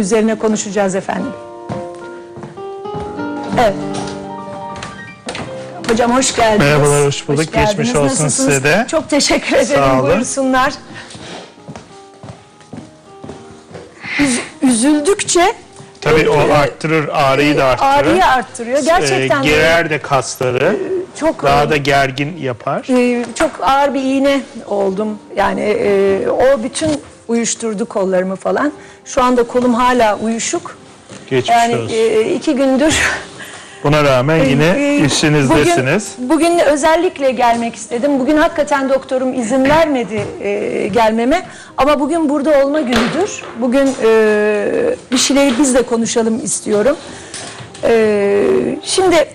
üzerine konuşacağız efendim. Evet. Hocam hoş geldiniz. Merhabalar, hoş bulduk. geldiniz. Geçmiş olsun Nasılsınız? size de. Çok teşekkür ederim. Sağ olun. Buyursunlar. Üz- üzüldükçe Tabii o e, arttırır, ağrıyı da arttırır. ağrıyı arttırıyor. Gerçekten Ee, gerer de kasları. çok Daha da gergin yapar. Çok ağır bir iğne oldum. Yani e, o bütün uyuşturdu kollarımı falan. Şu anda kolum hala uyuşuk. Geçmiş Yani olsun. e, iki gündür Buna rağmen yine e, işinizdesiniz. Bugün, bugün özellikle gelmek istedim. Bugün hakikaten doktorum izin vermedi e, gelmeme. Ama bugün burada olma günüdür. Bugün e, bir şeyleri biz de konuşalım istiyorum. E, şimdi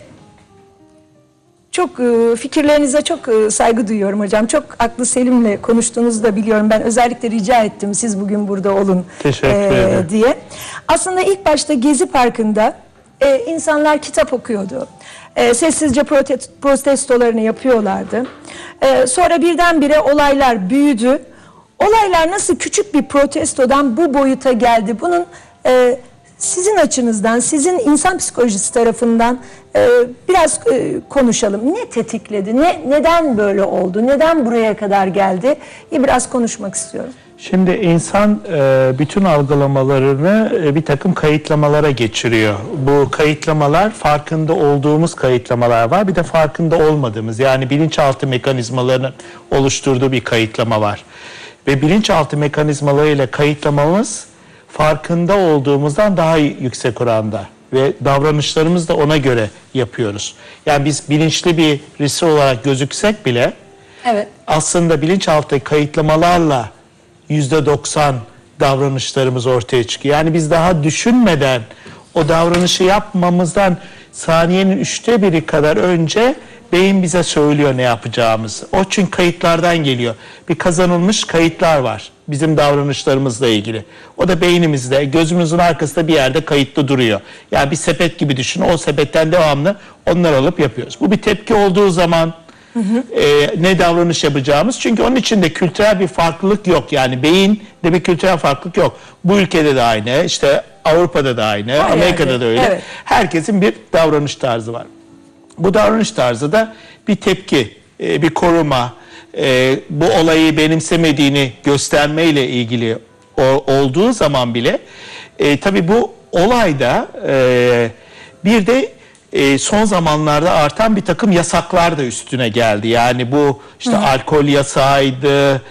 çok e, fikirlerinize çok e, saygı duyuyorum hocam. Çok aklı selimle konuştuğunuzu da biliyorum. Ben özellikle rica ettim siz bugün burada olun Teşekkür e, ederim. diye. Aslında ilk başta Gezi Parkı'nda e, insanlar kitap okuyordu. E, sessizce prote- protestolarını yapıyorlardı. E, sonra birdenbire olaylar büyüdü. Olaylar nasıl küçük bir protestodan bu boyuta geldi? Bunun e, sizin açınızdan, sizin insan psikolojisi tarafından e, biraz e, konuşalım. Ne tetikledi? Ne neden böyle oldu? Neden buraya kadar geldi? İyi biraz konuşmak istiyorum. Şimdi insan e, bütün algılamalarını e, bir takım kayıtlamalara geçiriyor. Bu kayıtlamalar farkında olduğumuz kayıtlamalar var. Bir de farkında olmadığımız yani bilinçaltı mekanizmalarının oluşturduğu bir kayıtlama var. Ve bilinçaltı mekanizmalarıyla kayıtlamamız farkında olduğumuzdan daha yüksek oranda ve davranışlarımızı da ona göre yapıyoruz. Yani biz bilinçli bir birisi olarak gözüksek bile Evet. aslında bilinçaltı kayıtlamalarla yüzde 90 davranışlarımız ortaya çıkıyor. Yani biz daha düşünmeden o davranışı yapmamızdan saniyenin üçte biri kadar önce beyin bize söylüyor ne yapacağımızı. O çünkü kayıtlardan geliyor. Bir kazanılmış kayıtlar var bizim davranışlarımızla ilgili. O da beynimizde, gözümüzün arkasında bir yerde kayıtlı duruyor. Yani bir sepet gibi düşün. O sepetten devamlı onları alıp yapıyoruz. Bu bir tepki olduğu zaman e, ne davranış yapacağımız. Çünkü onun içinde kültürel bir farklılık yok. Yani beyinde bir kültürel farklılık yok. Bu ülkede de aynı, işte Avrupa'da da aynı, Her Amerika'da da öyle. evet. Herkesin bir davranış tarzı var. Bu davranış tarzı da bir tepki, e, bir koruma, e, bu olayı benimsemediğini göstermeyle ilgili o- olduğu zaman bile e, tabii bu olayda e, bir de e, son zamanlarda artan bir takım yasaklar da üstüne geldi. Yani bu işte alkol yasağıydı,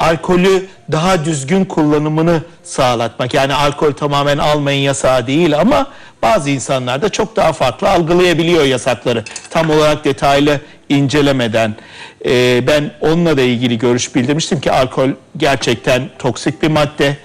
alkolü daha düzgün kullanımını sağlatmak. Yani alkol tamamen almayın yasağı değil ama bazı insanlar da çok daha farklı algılayabiliyor yasakları. Tam olarak detaylı incelemeden. Ee, ben onunla da ilgili görüş bildirmiştim ki alkol gerçekten toksik bir madde.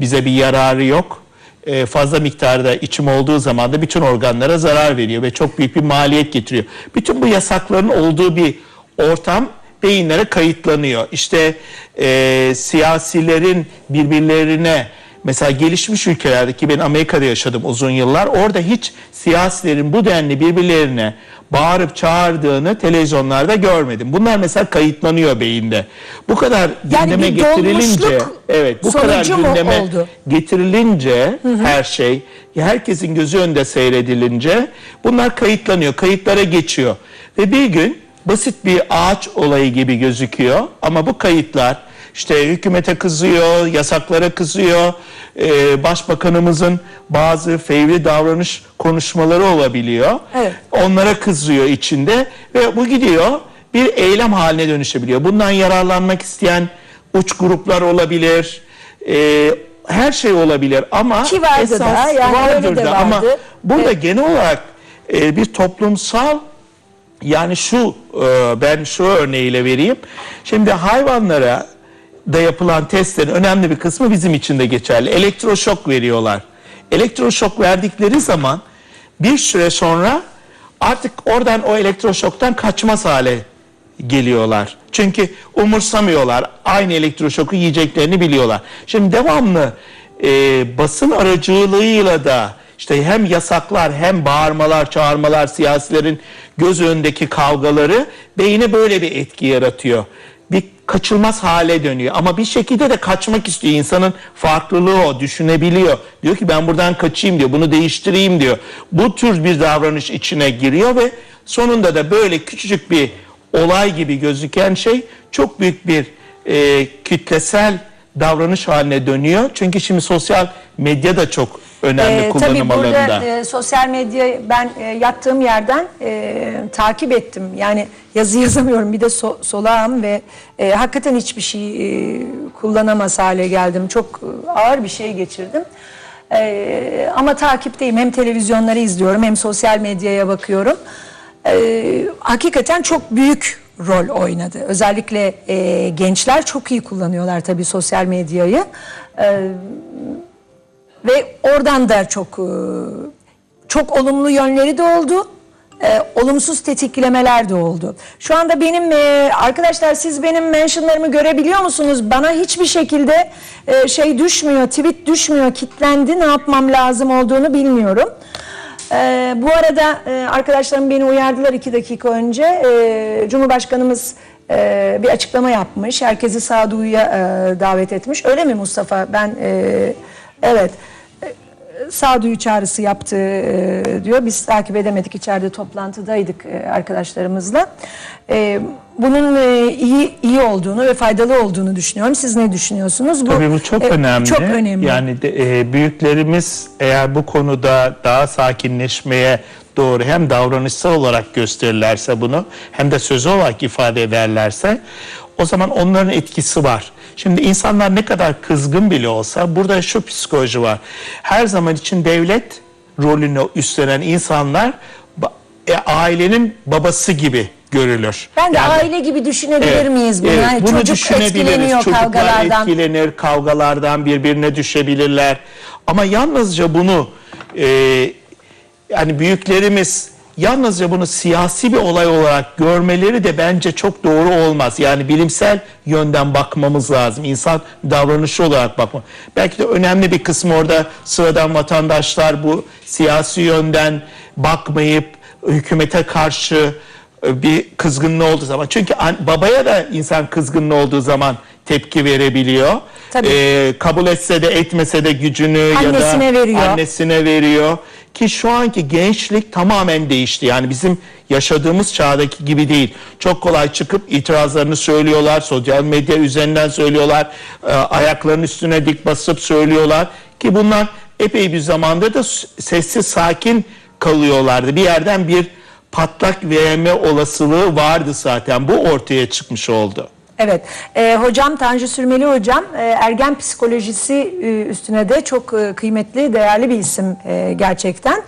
Bize bir yararı yok. Ee, fazla miktarda içim olduğu zaman da bütün organlara zarar veriyor ve çok büyük bir maliyet getiriyor. Bütün bu yasakların olduğu bir ortam beyinlere kayıtlanıyor. İşte e, siyasilerin birbirlerine mesela gelişmiş ülkelerdeki ben Amerika'da yaşadım uzun yıllar. Orada hiç siyasilerin bu denli birbirlerine bağırıp çağırdığını televizyonlarda görmedim. Bunlar mesela kayıtlanıyor beyinde. Bu kadar Yani gündeme getirilince evet bu kadar gündeme oldu? getirilince her şey herkesin gözü önünde seyredilince bunlar kayıtlanıyor, kayıtlara geçiyor. Ve bir gün basit bir ağaç olayı gibi gözüküyor ama bu kayıtlar işte hükümete kızıyor, yasaklara kızıyor, ee, başbakanımızın bazı fevri davranış konuşmaları olabiliyor. Evet. Onlara kızıyor içinde ve bu gidiyor bir eylem haline dönüşebiliyor. Bundan yararlanmak isteyen uç gruplar olabilir, ee, her şey olabilir ama Ki vardı da, esas yani öyle vardır de da. ama vardı. burada Evet. genel olarak e, bir toplumsal yani şu e, ben şu örneğiyle vereyim. Şimdi hayvanlara da yapılan testlerin önemli bir kısmı bizim için de geçerli. Elektroşok veriyorlar. Elektroşok verdikleri zaman bir süre sonra artık oradan o elektroşoktan kaçmaz hale geliyorlar. Çünkü umursamıyorlar. Aynı elektroşoku yiyeceklerini biliyorlar. Şimdi devamlı e, basın aracılığıyla da işte hem yasaklar hem bağırmalar, çağırmalar, siyasilerin göz önündeki kavgaları beyine böyle bir etki yaratıyor. Bir kaçılmaz hale dönüyor. Ama bir şekilde de kaçmak istiyor. İnsanın farklılığı o, düşünebiliyor. Diyor ki ben buradan kaçayım diyor, bunu değiştireyim diyor. Bu tür bir davranış içine giriyor ve sonunda da böyle küçücük bir olay gibi gözüken şey çok büyük bir e, kitlesel davranış haline dönüyor. Çünkü şimdi sosyal medya da çok önemli Ee, tabii kullanım burada e, sosyal medyayı ben e, yattığım yerden e, takip ettim. Yani yazı yazamıyorum bir de so- solağım ve e, hakikaten hiçbir şey e, kullanamaz hale geldim. Çok e, ağır bir şey geçirdim. E, ama takipteyim hem televizyonları izliyorum hem sosyal medyaya bakıyorum. E, hakikaten çok büyük rol oynadı. Özellikle e, gençler çok iyi kullanıyorlar tabii sosyal medyayı. E, ve oradan da çok e, çok olumlu yönleri de oldu. e, olumsuz tetiklemeler de oldu. Şu anda benim e, arkadaşlar siz benim mentionlarımı görebiliyor musunuz? Bana hiçbir şekilde e, şey düşmüyor, tweet düşmüyor, kitlendi. Ne yapmam lazım olduğunu bilmiyorum. E, bu arada e, arkadaşlarım beni uyardılar iki dakika önce. E, Cumhurbaşkanımız e, bir açıklama yapmış. Herkesi sağduyuya e, davet etmiş. Öyle mi Mustafa? Ben e, evet sağduyu çağrısı yaptı e, diyor. Biz takip edemedik içeride toplantıdaydık e, arkadaşlarımızla. E, bunun e, iyi iyi olduğunu ve faydalı olduğunu düşünüyorum. Siz ne düşünüyorsunuz? Tabii bu çok e, önemli. Çok önemli. Yani de, e, büyüklerimiz eğer bu konuda daha sakinleşmeye doğru hem davranışsal olarak gösterirlerse bunu hem de sözlü olarak ifade ederlerse o zaman onların etkisi var. Şimdi insanlar ne kadar kızgın bile olsa burada şu psikoloji var. Her zaman için devlet rolünü üstlenen insanlar e, ailenin babası gibi görülür. ben de Yani- aile gibi düşünebilir Evet, miyiz bunu? evet, Yani bunu çocuk düşünebiliriz. Çocuklar kavgalardan. etkilenir, kavgalardan birbirine düşebilirler. Ama yalnızca bunu e, yani büyüklerimiz yalnızca bunu siyasi bir olay olarak görmeleri de bence çok doğru olmaz. Yani bilimsel yönden bakmamız lazım. İnsan davranışı olarak bakma. Belki de önemli bir kısmı orada sıradan vatandaşlar bu siyasi yönden bakmayıp hükümete karşı e, bir kızgınlığı olduğu zaman. Çünkü babaya da insan kızgınlığı olduğu zaman tepki verebiliyor. Tabii. Ee, kabul etse de etmese de gücünü ya Annesine da veriyor. annesine veriyor. Ki şu anki gençlik tamamen değişti. Yani bizim yaşadığımız çağdaki gibi değil. Çok kolay çıkıp itirazlarını söylüyorlar. Sosyal medya üzerinden söylüyorlar. e, ayaklarının üstüne dik basıp söylüyorlar. Ki bunlar epey bir zamanda da sessiz sakin kalıyorlardı. Bir yerden bir patlak verme olasılığı vardı zaten. Bu ortaya çıkmış oldu. Evet, e, hocam Tanju Sürmeli hocam e, ergen psikolojisi e, üstüne de çok e, kıymetli, değerli bir isim e, gerçekten.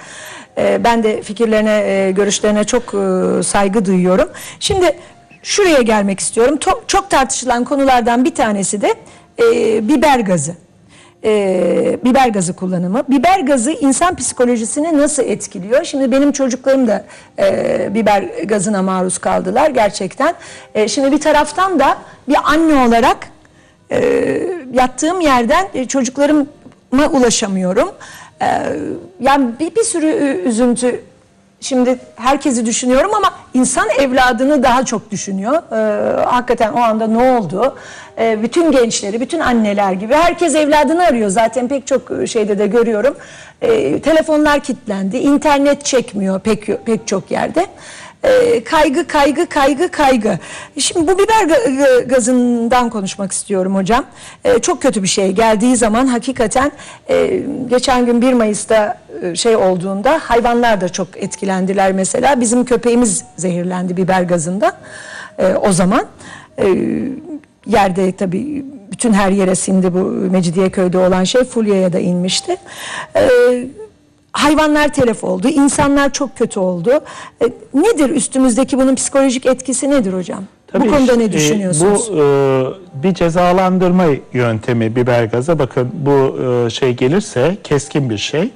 E, ben de fikirlerine, e, görüşlerine çok e, saygı duyuyorum. Şimdi şuraya gelmek istiyorum. To- çok tartışılan konulardan bir tanesi de e, biber gazı. E, biber gazı kullanımı. Biber gazı insan psikolojisini nasıl etkiliyor? Şimdi benim çocuklarım da e, biber gazına maruz kaldılar gerçekten. E, şimdi bir taraftan da bir anne olarak e, yattığım yerden e, çocuklarıma ulaşamıyorum. E, yani bir, bir sürü üzüntü Şimdi herkesi düşünüyorum ama insan evladını daha çok düşünüyor. Ee, hakikaten o anda ne oldu? Ee, bütün gençleri, bütün anneler gibi herkes evladını arıyor. Zaten pek çok şeyde de görüyorum. Ee, telefonlar kilitlendi, internet çekmiyor pek pek çok yerde. Ee, kaygı, kaygı, kaygı, kaygı. Şimdi bu biber ga- gazından konuşmak istiyorum hocam. Ee, çok kötü bir şey. Geldiği zaman hakikaten e, geçen gün 1 Mayıs'ta e, şey olduğunda hayvanlar da çok etkilendiler mesela. Bizim köpeğimiz zehirlendi biber gazında e, o zaman. E, yerde tabii bütün her yere sindi bu Mecidiyeköy'de olan şey Fulya'ya da inmişti. E, hayvanlar telef oldu, insanlar çok kötü oldu. E, nedir üstümüzdeki bunun psikolojik etkisi nedir hocam? Tabii bu konuda işte, ne e, düşünüyorsunuz? bu e, bir cezalandırma yöntemi biber gazı. Bakın bu e, şey gelirse keskin bir şey.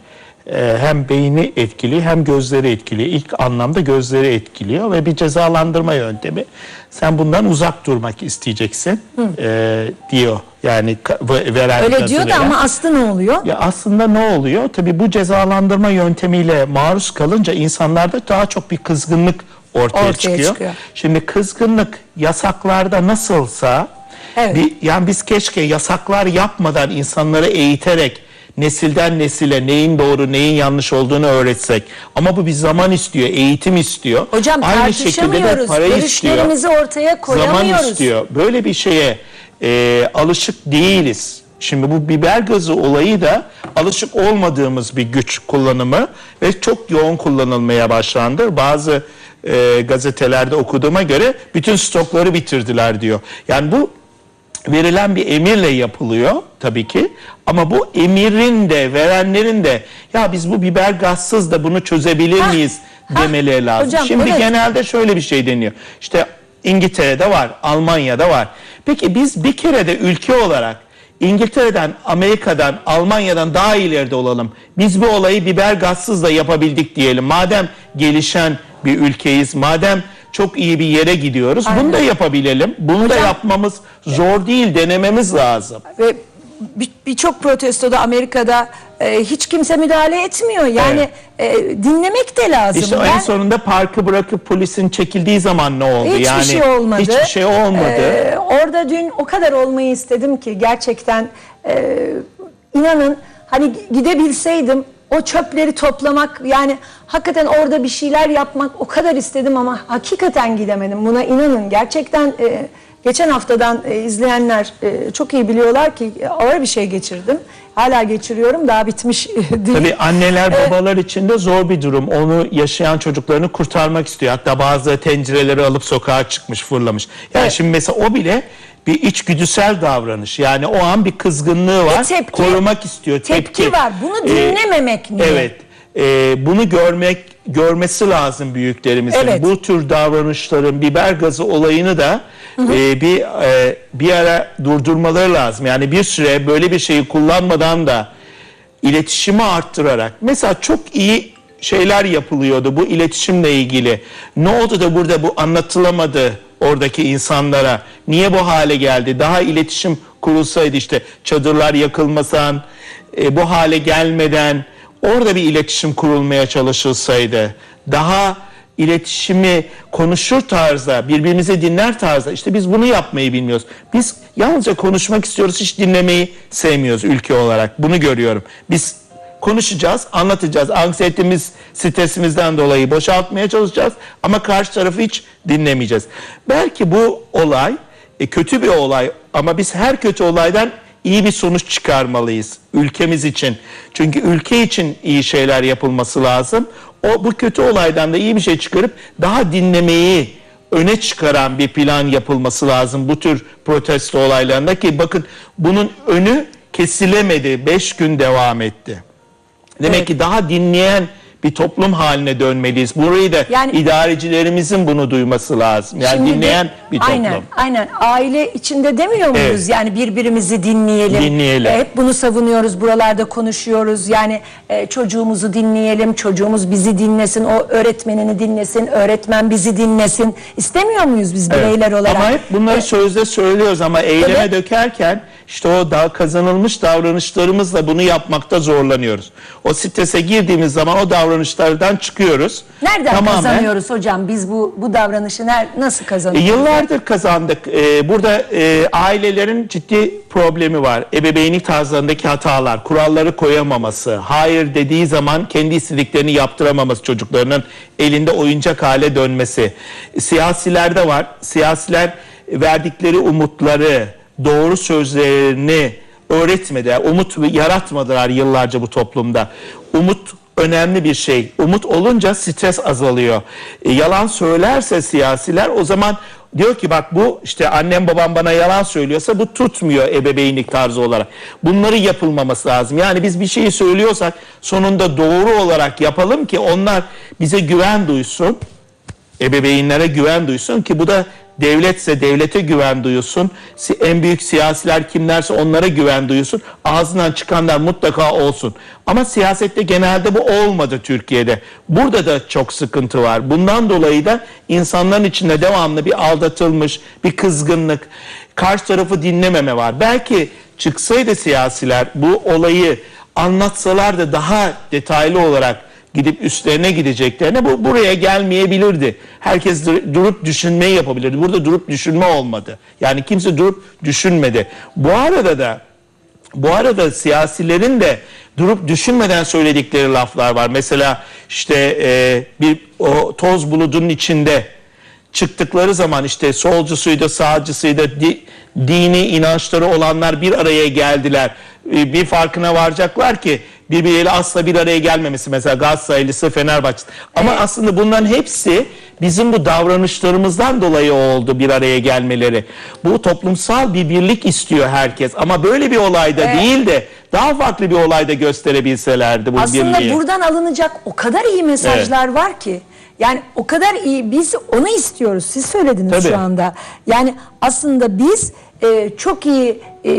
E, hem beyni etkili hem gözleri etkili. İlk anlamda gözleri etkiliyor ve bir cezalandırma yöntemi. Sen bundan uzak durmak isteyeceksin e, diyor. Yani veren Öyle diyor da veren. ama aslı ne oluyor? Ya aslında ne oluyor? Tabii bu cezalandırma yöntemiyle maruz kalınca insanlarda daha çok bir kızgınlık ortaya, Ortaya çıkıyor. çıkıyor. Şimdi kızgınlık yasaklarda nasılsa Evet. bir, yani biz keşke yasaklar yapmadan insanları eğiterek nesilden nesile neyin doğru neyin yanlış olduğunu öğretsek. Ama bu bir zaman istiyor, eğitim istiyor. Hocam Aynı şekilde de para istiyor. Ortaya koyamıyoruz. Zaman istiyor. Böyle bir şeye e, alışık değiliz. Şimdi bu biber gazı olayı da alışık olmadığımız bir güç kullanımı ve çok yoğun kullanılmaya başlandı. Bazı e, gazetelerde okuduğuma göre bütün stokları bitirdiler diyor. Yani bu verilen bir emirle yapılıyor tabii ki ama bu emirin de verenlerin de ya biz bu biber gazsız da bunu çözebilir Ha, miyiz ha, demeleri lazım. hocam, Şimdi evet. genelde şöyle bir şey deniyor. İşte İngiltere'de var, Almanya'da var. Peki biz bir kere de ülke olarak İngiltere'den, Amerika'dan, Almanya'dan daha ileride olalım. Biz bu olayı biber gazsız da yapabildik diyelim. Madem gelişen bir ülkeyiz, madem çok iyi bir yere gidiyoruz, bunu da yapabilelim. Bunu da Hocam- yapmamız zor değil, denememiz lazım. Ve bir- birçok protestoda Amerika'da e, hiç kimse müdahale etmiyor. Yani e, dinlemek de lazım. İşte en Ben- sonunda parkı bırakıp polisin çekildiği zaman ne oldu? Hiçbir yani şey olmadı. Hiçbir şey olmadı. Ee, orada dün o kadar olmayı istedim ki gerçekten e, inanın hani gidebilseydim o çöpleri toplamak yani hakikaten orada bir şeyler yapmak o kadar istedim ama hakikaten gidemedim. Buna inanın gerçekten e, geçen haftadan e, izleyenler e, çok iyi biliyorlar ki e, ağır bir şey geçirdim. Hala geçiriyorum daha bitmiş değil. Tabii anneler babalar için de zor bir durum. Onu yaşayan çocuklarını kurtarmak istiyor. Hatta bazı tencereleri alıp sokağa çıkmış, fırlamış. Yani Evet. şimdi mesela o bile bir içgüdüsel davranış. Yani o an bir kızgınlığı var. E, tepki- korumak istiyor. tepki var. Bunu Ee, dinlememek mi? Evet. Ee, bunu görmek görmesi lazım büyüklerimizin. Evet. Bu tür davranışların biber gazı olayını da e, bir e, bir ara durdurmaları lazım. Yani bir süre böyle bir şeyi kullanmadan da iletişimi arttırarak mesela çok iyi şeyler yapılıyordu bu iletişimle ilgili. Ne oldu da burada bu anlatılamadı oradaki insanlara? Niye bu hale geldi? Daha iletişim kurulsaydı işte çadırlar yakılmasan e, bu hale gelmeden orada bir iletişim kurulmaya çalışılsaydı daha iletişimi konuşur tarzda, birbirimizi dinler tarzda. İşte biz bunu yapmayı bilmiyoruz. Biz yalnızca konuşmak istiyoruz, hiç dinlemeyi sevmiyoruz ülke olarak. Bunu görüyorum. Biz konuşacağız, anlatacağız. Anksiyetemiz, stresimizden dolayı boşaltmaya çalışacağız ama karşı tarafı hiç dinlemeyeceğiz. Belki bu olay e, kötü bir olay ama biz her kötü olaydan iyi bir sonuç çıkarmalıyız ülkemiz için. Çünkü ülke için iyi şeyler yapılması lazım. O bu kötü olaydan da iyi bir şey çıkarıp daha dinlemeyi öne çıkaran bir plan yapılması lazım bu tür protesto olaylarında ki bakın bunun önü kesilemedi. 5 gün devam etti. Demek Evet. ki daha dinleyen bir toplum haline dönmeliyiz. Burayı da Yani- idarecilerimizin bunu duyması lazım. Yani Şimdi de- dinleyen bir toplum. Aynen, aynen. Aile içinde demiyor muyuz? Evet. Yani birbirimizi dinleyelim. Dinleyelim. Hep bunu savunuyoruz, buralarda konuşuyoruz. Yani e, çocuğumuzu dinleyelim, çocuğumuz bizi dinlesin, o öğretmenini dinlesin, öğretmen bizi dinlesin. İstemiyor muyuz biz Evet. bireyler olarak? Ama hep bunları sözde söylüyoruz ama eyleme Evet. dökerken işte o daha kazanılmış davranışlarımızla bunu yapmakta zorlanıyoruz. O strese girdiğimiz zaman o davranışlardan çıkıyoruz. Nereden Tamamen- kazanıyoruz hocam? Biz bu bu davranışı ner, nasıl E, kazanıyoruz? Yıllardır kazandık. E, burada e, ailelerin ciddi problemi var. Ebeveynlik tarzlarındaki hatalar, kuralları koyamaması, hayır dediği zaman kendi istediklerini yaptıramaması çocuklarının elinde oyuncak hale dönmesi. Siyasilerde var. Siyasiler verdikleri umutları, doğru sözlerini öğretmediler. Umut yaratmadılar yıllarca bu toplumda. Umut önemli bir şey. Umut olunca stres azalıyor. E, yalan söylerse siyasiler o zaman diyor ki bak bu işte annem babam bana yalan söylüyorsa bu tutmuyor ebeveynlik tarzı olarak. Bunları yapılmaması lazım. Yani biz bir şeyi söylüyorsak sonunda doğru olarak yapalım ki onlar bize güven duysun ebeveynlere güven duysun ki bu da devletse devlete güven duyusun. En büyük siyasiler kimlerse onlara güven duyusun. Ağzından çıkanlar mutlaka olsun. Ama siyasette genelde bu olmadı Türkiye'de. Burada da çok sıkıntı var. Bundan dolayı da insanların içinde devamlı bir aldatılmış, bir kızgınlık, karşı tarafı dinlememe var. Belki çıksaydı siyasiler bu olayı anlatsalar da daha detaylı olarak gidip üstlerine gideceklerine bu buraya gelmeyebilirdi. Herkes dur- durup düşünmeyi yapabilirdi. Burada durup düşünme olmadı. Yani kimse durup düşünmedi. Bu arada da bu arada siyasilerin de durup düşünmeden söyledikleri laflar var. Mesela işte e, bir o toz buludunun içinde çıktıkları zaman işte solcusuydu, sağcısıydı, di- dini inançları olanlar bir araya geldiler. E, bir farkına varacaklar ki birbiriyle asla bir araya gelmemesi mesela Galatasaraylısı Fenerbahçe. Ama aslında bunların hepsi bizim bu davranışlarımızdan dolayı oldu bir araya gelmeleri. Bu toplumsal bir birlik istiyor herkes ama böyle bir olayda değil de daha farklı bir olayda gösterebilselerdi bu Aslında birliği. buradan alınacak o kadar iyi mesajlar var ki. Yani o kadar iyi biz onu istiyoruz. Siz söylediniz Tabii. şu anda. Yani aslında biz e, çok iyi e,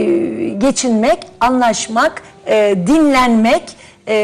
geçinmek, anlaşmak, e, dinlenmek e,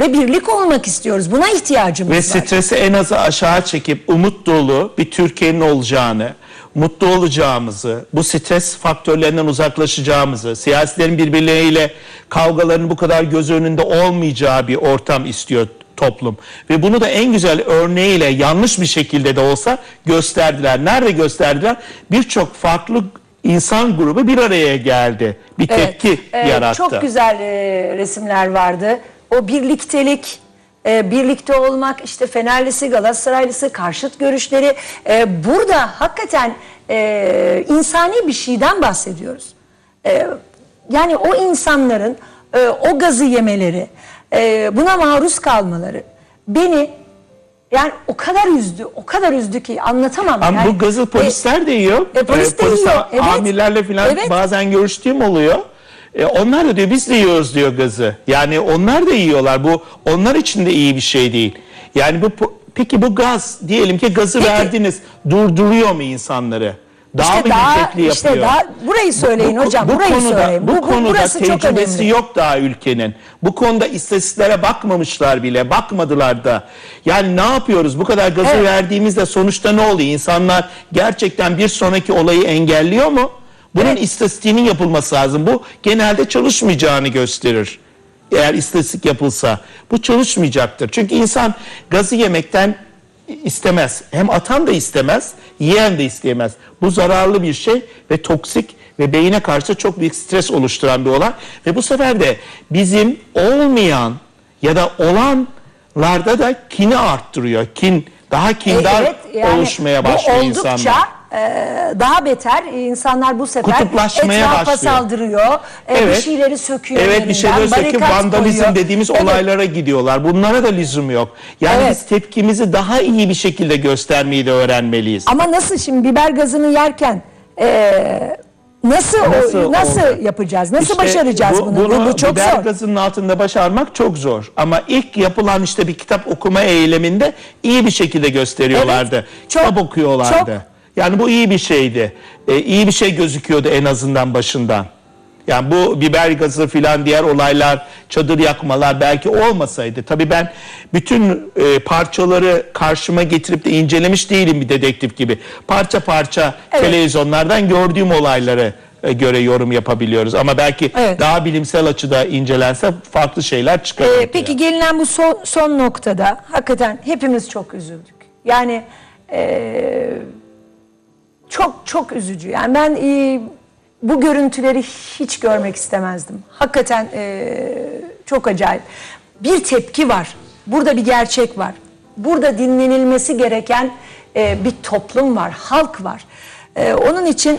ve birlik olmak istiyoruz. Buna ihtiyacımız Ve var. stresi en azı aşağı çekip umut dolu bir Türkiye'nin olacağını, mutlu olacağımızı, bu stres faktörlerinden uzaklaşacağımızı, siyasilerin birbirleriyle kavgaların bu kadar göz önünde olmayacağı bir ortam istiyor toplum. Ve bunu da en güzel örneğiyle yanlış bir şekilde de olsa gösterdiler. Nerede gösterdiler? Birçok farklı insan grubu bir araya geldi. Bir Evet, tepki evet, yarattı. Çok güzel e, resimler vardı. O birliktelik, e, birlikte olmak, işte Fenerlisi, Galatasaraylısı, karşıt görüşleri. e, burada hakikaten e, insani bir şeyden bahsediyoruz. E, yani o insanların e, o gazı yemeleri, e, buna maruz kalmaları beni yani o kadar üzdü, o kadar üzdü ki anlatamam. Ama yani. bu gazı polisler de yiyor. e, polis de polis yiyor, evet. amirlerle falan Evet. bazen görüştüğüm oluyor. E, onlar da diyor biz de yiyoruz diyor gazı. Yani onlar da yiyorlar. Bu onlar için de iyi bir şey değil. Yani bu peki bu gaz diyelim ki gazı Peki. verdiniz. Durduruyor mu insanları? Daha İşte mı daha, yapıyor? işte daha burayı söyleyin hocam. bu burayı konuda, söyleyin. Bu, Bu, bu- konuda burası çok tecrübesi önemli. yok daha ülkenin. Bu konuda istatistiklere bakmamışlar bile, bakmadılar da. Yani ne yapıyoruz? Bu kadar gazı Evet. verdiğimizde sonuçta ne oluyor? İnsanlar gerçekten bir sonraki olayı engelliyor mu? Bunun Evet. istatistiğinin yapılması lazım. Bu genelde çalışmayacağını gösterir. Eğer istatistik yapılsa. Bu çalışmayacaktır. Çünkü insan gazı yemekten istemez. Hem atan da istemez, yiyen de isteyemez. Bu zararlı bir şey ve toksik ve beyine karşı çok büyük stres oluşturan bir olay. Ve bu sefer de bizim olmayan ya da olanlarda da kini arttırıyor. Kin, daha E, kindar evet, yani oluşmaya başlıyor insanlar. E, daha beter insanlar bu sefer Kutuplaşmaya etrafa başlıyor. saldırıyor. e, bir şeyleri söküyor. Evet bir şeyleri barikat vandalizm koyuyor. dediğimiz Evet. olaylara gidiyorlar. Bunlara da lüzum yok. Yani Evet. biz tepkimizi daha iyi bir şekilde göstermeyi de öğrenmeliyiz. Ama nasıl şimdi biber gazını yerken e, nasıl Nasıl nasıl, nasıl oldu? yapacağız? Nasıl İşte başaracağız bu- bunu? Bu, Bunu bu çok biber zor. gazının altında başarmak çok zor. Ama ilk yapılan işte bir kitap okuma eyleminde iyi bir şekilde gösteriyorlardı. Evet, çok, kitap okuyorlardı. çok. Yani bu iyi bir şeydi. Ee, iyi bir şey gözüküyordu en azından başından. Yani bu biber gazı filan diğer olaylar, çadır yakmalar belki olmasaydı. Tabii ben bütün e, parçaları karşıma getirip de incelemiş değilim bir dedektif gibi. Parça parça Evet. televizyonlardan gördüğüm olayları e, göre yorum yapabiliyoruz. Ama belki Evet. daha bilimsel açıda incelense farklı şeyler çıkar. Ee, peki gelinen bu son, son noktada hakikaten hepimiz çok üzüldük. Yani ee, çok çok üzücü. Yani ben ee, bu görüntüleri hiç görmek istemezdim. Hakikaten ee, çok acayip. Bir tepki var. Burada bir gerçek var. Burada dinlenilmesi gereken ee, bir toplum var, halk var. Ee, onun için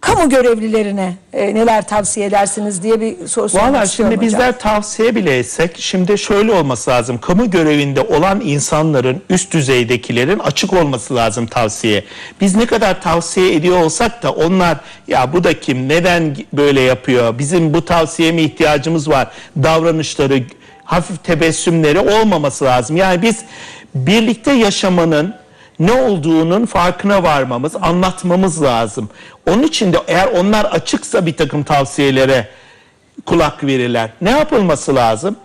kamu görevlilerine e, neler tavsiye edersiniz diye bir soru sormak Valla istiyorum şimdi hocam. bizler tavsiye bile etsek şimdi şöyle olması lazım. Kamu görevinde olan insanların üst düzeydekilerin açık olması lazım tavsiye. Biz ne kadar tavsiye ediyor olsak da onlar ya bu da kim neden böyle yapıyor bizim bu tavsiye mi ihtiyacımız var davranışları hafif tebessümleri olmaması lazım. Yani biz birlikte yaşamanın ne olduğunun farkına varmamız, anlatmamız lazım. Onun için de eğer onlar açıksa bir takım tavsiyelere kulak verirler. Ne yapılması lazım?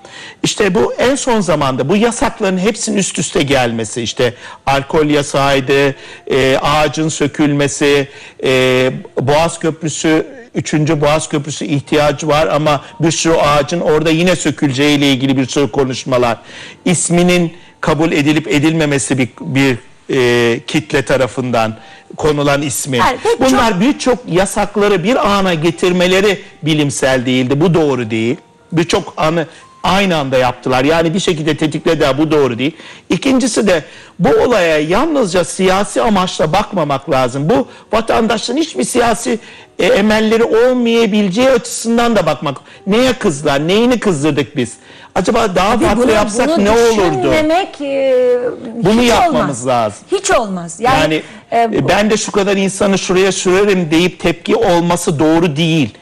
İşte bu en son zamanda bu yasakların hepsinin üst üste gelmesi, işte alkol yasağıydı, e, ağacın sökülmesi, e, Boğaz Köprüsü Üçüncü Boğaz Köprüsü ihtiyacı var ama bir sürü ağacın orada yine söküleceğiyle ilgili bir sürü konuşmalar. İsminin kabul edilip edilmemesi bir, bir e, kitle tarafından konulan ismi. Yani pek Bunlar birçok yasakları bir ana getirmeleri bilimsel değildi. Bu doğru değil. Birçok anı aynı anda yaptılar. Yani bir şekilde tetiklediler. Bu doğru değil. İkincisi de bu olaya yalnızca siyasi amaçla bakmamak lazım. Bu vatandaşın hiçbir siyasi e, emelleri olmayabileceği açısından da bakmak. Neye kızdılar? Neyini kızdırdık biz? Acaba daha farklı Bunu- yapsak bunu ne olurdu? düşünmemek e, Bunu hiç yapmamız olmaz. lazım. Hiç olmaz. Yani, Yani e, e, ben de şu kadar insanı şuraya sürerim deyip tepki olması doğru değil.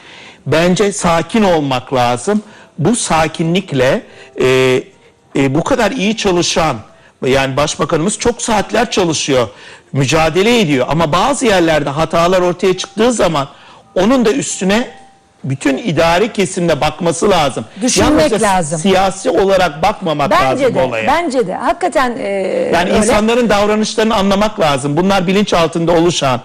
Bence sakin olmak lazım. Bu sakinlikle e, e, bu kadar iyi çalışan yani başbakanımız çok saatler çalışıyor, mücadele ediyor ama bazı yerlerde hatalar ortaya çıktığı zaman onun da üstüne bütün idari kesimde bakması lazım. Düşünmek Yalnızca lazım. Siyasi olarak bakmamak bence lazım de olaya. bence de hakikaten e, Yani öyle. insanların davranışlarını anlamak lazım. Bunlar bilinç altında oluşan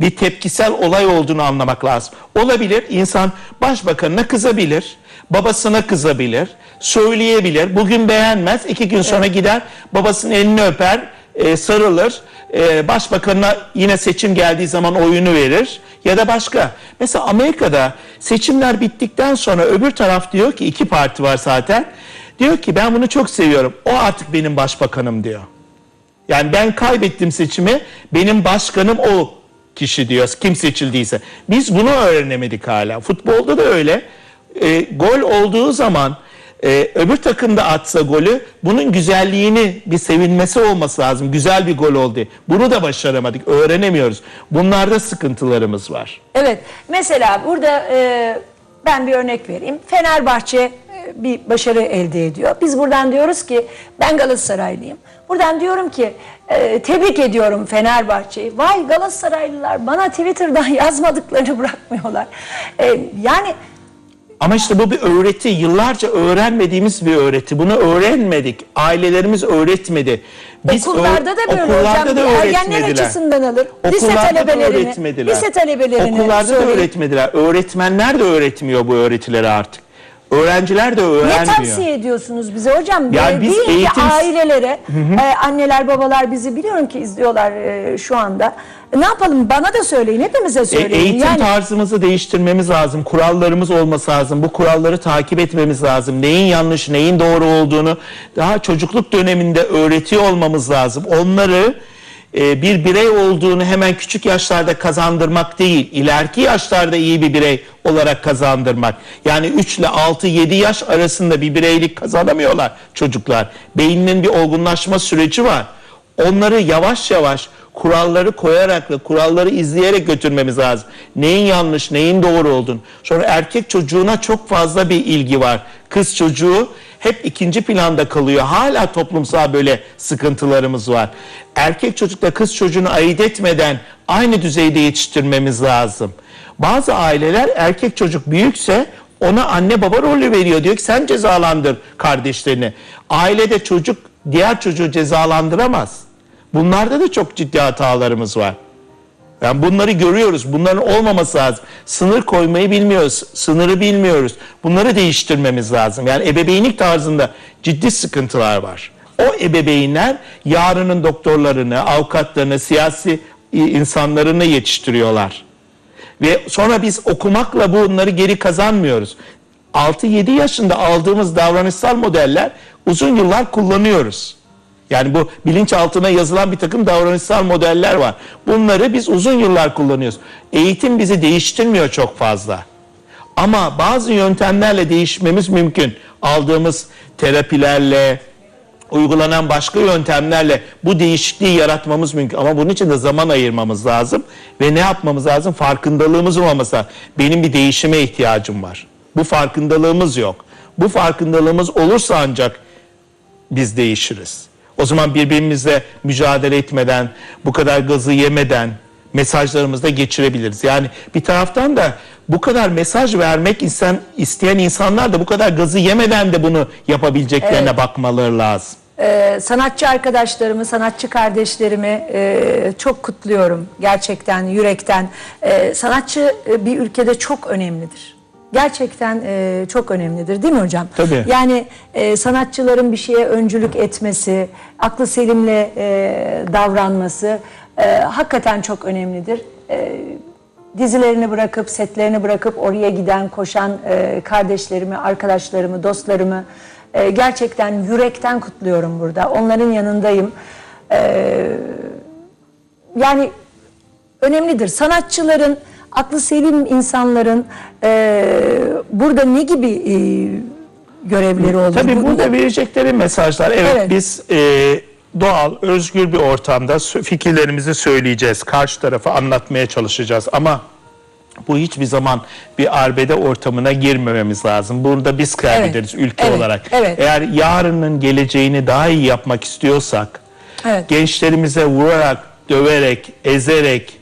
bir tepkisel olay olduğunu anlamak lazım. Olabilir insan başbakanına kızabilir, babasına kızabilir, söyleyebilir. Bugün beğenmez, iki gün sonra gider babasının elini öper, e, sarılır. E, başbakanına yine seçim geldiği zaman oyunu verir ya da başka. Mesela Amerika'da seçimler bittikten sonra öbür taraf diyor ki iki parti var zaten. Diyor ki ben bunu çok seviyorum. O artık benim başbakanım diyor. Yani ben kaybettim seçimi, benim başkanım o kişi diyor, kim seçildiyse. Biz bunu öğrenemedik hala. Futbolda da öyle. E, gol olduğu zaman e, öbür takım da atsa golü, bunun güzelliğini bir sevinmesi olması lazım. Güzel bir gol oldu. Bunu da başaramadık, öğrenemiyoruz. Bunlarda sıkıntılarımız var. Evet. Mesela burada e, ben bir örnek vereyim. Fenerbahçe e, bir başarı elde ediyor. Biz buradan diyoruz ki ben Galatasaraylıyım. Buradan diyorum ki e, tebrik ediyorum Fenerbahçe'yi. Vay Galatasaraylılar bana Twitter'dan yazmadıklarını bırakmıyorlar. E, yani Ama işte bu bir öğreti. Yıllarca öğrenmediğimiz bir öğreti. Bunu öğrenmedik. Ailelerimiz öğretmedi. Biz okullarda da böyle okullarda hocam. da ergenler açısından alır. Lise Okullarda da talebelerini, öğretmediler. lise talebelerini Okullarda da söyleyin. öğretmediler. Öğretmenler de öğretmiyor bu öğretileri artık. Öğrenciler de Ne öğrenmiyor. tavsiye ediyorsunuz bize hocam? Yani Ee, biz Değil ki eğitim- ailelere, e, anneler babalar bizi biliyorum ki izliyorlar e, şu anda. E, ne yapalım? Bana da söyleyin, hepimize E, söyleyin. Eğitim yani tarzımızı değiştirmemiz lazım. Kurallarımız olması lazım. Bu kuralları takip etmemiz lazım. Neyin yanlış, neyin doğru olduğunu daha çocukluk döneminde öğretiyor olmamız lazım. Onları e, bir birey olduğunu hemen küçük yaşlarda kazandırmak değil, ileriki yaşlarda iyi bir birey olarak kazandırmak. Yani 3 ile 6 7 yaş arasında bir bireylik kazanamıyorlar çocuklar. Beyninin bir olgunlaşma süreci var. Onları yavaş yavaş kuralları koyarak ve kuralları izleyerek götürmemiz lazım. Neyin yanlış, neyin doğru olduğunu. Sonra erkek çocuğuna çok fazla bir ilgi var. Kız çocuğu hep ikinci planda kalıyor. Hala toplumsal böyle sıkıntılarımız var. Erkek çocukla kız çocuğunu ayırt etmeden aynı düzeyde yetiştirmemiz lazım. Bazı aileler erkek çocuk büyükse ona anne baba rolü veriyor. Diyor ki sen cezalandır kardeşlerini. Ailede çocuk diğer çocuğu cezalandıramaz. Bunlarda da çok ciddi hatalarımız var. Yani bunları görüyoruz. Bunların olmaması lazım. Sınır koymayı bilmiyoruz. Sınırı bilmiyoruz. Bunları değiştirmemiz lazım. Yani ebeveynlik tarzında ciddi sıkıntılar var. O ebeveynler yarının doktorlarını, avukatlarını, siyasi insanlarını yetiştiriyorlar. Ve sonra biz okumakla bunları geri kazanmıyoruz. 6-7 yaşında aldığımız davranışsal modeller uzun yıllar kullanıyoruz. Yani bu bilinçaltına yazılan bir takım davranışsal modeller var. Bunları biz uzun yıllar kullanıyoruz. Eğitim bizi değiştirmiyor çok fazla. Ama bazı yöntemlerle değişmemiz mümkün. Aldığımız terapilerle, uygulanan başka yöntemlerle bu değişikliği yaratmamız mümkün. Ama bunun için de zaman ayırmamız lazım. Ve ne yapmamız lazım? Farkındalığımızın olması lazım. Benim bir değişime ihtiyacım var. Bu farkındalığımız yok. Bu farkındalığımız olursa ancak biz değişiriz. O zaman birbirimizle mücadele etmeden, bu kadar gazı yemeden mesajlarımızı da geçirebiliriz. Yani bir taraftan da bu kadar mesaj vermek insan, isteyen insanlar da bu kadar gazı yemeden de bunu yapabileceklerine bakmaları lazım. Ee, sanatçı arkadaşlarımı, sanatçı kardeşlerimi e, çok kutluyorum gerçekten yürekten. Ee, sanatçı e, bir ülkede çok önemlidir. Gerçekten e, çok önemlidir değil mi hocam? Tabii. Yani e, sanatçıların bir şeye öncülük etmesi, aklı selimle e, davranması e, hakikaten çok önemlidir. E, dizilerini bırakıp, setlerini bırakıp oraya giden, koşan e, kardeşlerimi, arkadaşlarımı, dostlarımı e, gerçekten yürekten kutluyorum burada. Onların yanındayım. E, yani önemlidir. Sanatçıların, aklı selim insanların e, burada ne gibi e, görevleri olur? Tabii Bu- burada verecekleri mesajlar. Evet, Evet. biz e, doğal, özgür bir ortamda fikirlerimizi söyleyeceğiz. Karşı tarafa anlatmaya çalışacağız ama bu hiçbir zaman bir arbede ortamına girmememiz lazım. Burada biz kaybederiz ülke evet, olarak. evet. Eğer yarının geleceğini daha iyi yapmak istiyorsak Evet. gençlerimize vurarak, döverek, ezerek,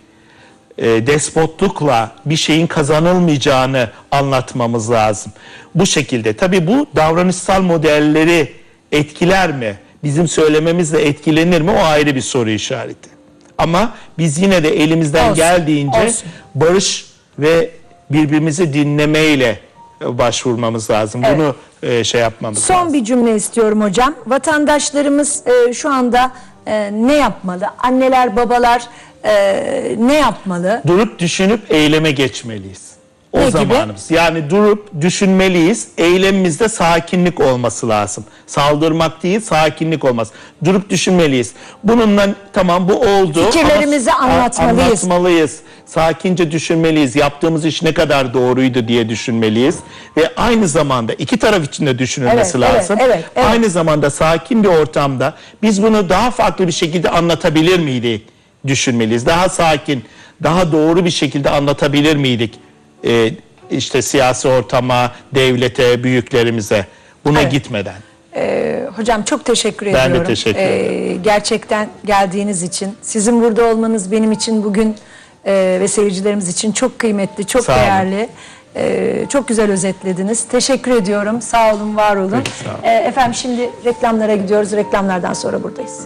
e, despotlukla bir şeyin kazanılmayacağını anlatmamız lazım. Bu şekilde. Tabii bu davranışsal modelleri etkiler mi? Bizim söylememizle etkilenir mi? O ayrı bir soru işareti. Ama biz yine de elimizden Olsun, geldiğince olsun. barış ve birbirimizi dinlemeyle e, başvurmamız lazım. Evet. Bunu e, şey yapmamız lazım. Son bir cümle istiyorum hocam. Vatandaşlarımız e, şu anda e, ne yapmalı? Anneler, babalar e, ne yapmalı? durup düşünüp eyleme geçmeliyiz. O Ne gibi? zamanımız. Yani durup düşünmeliyiz. Eylemimizde sakinlik olması lazım. Saldırmak değil, sakinlik olması. Durup düşünmeliyiz. Bununla tamam bu oldu. Fikirlerimizi ama- anlatmalıyız. Anlatmalıyız. Sakince düşünmeliyiz. Yaptığımız iş ne kadar doğruydu diye düşünmeliyiz. Ve aynı zamanda iki taraf için de düşünülmesi Evet, evet, lazım. evet, evet. Aynı zamanda sakin bir ortamda biz bunu daha farklı bir şekilde anlatabilir miydik düşünmeliyiz. Daha sakin, daha doğru bir şekilde anlatabilir miydik? Ee, işte siyasi ortama, devlete, büyüklerimize buna Evet. gitmeden. E, hocam çok teşekkür Ben de ediyorum. teşekkür E, gerçekten geldiğiniz için. Sizin burada olmanız benim için bugün e, ve seyircilerimiz için çok kıymetli, çok Sağ olun. değerli. E, çok güzel özetlediniz. Teşekkür ediyorum. Sağ olun, var olun. Peki, sağ olun. E, efendim şimdi reklamlara gidiyoruz. Reklamlardan sonra buradayız.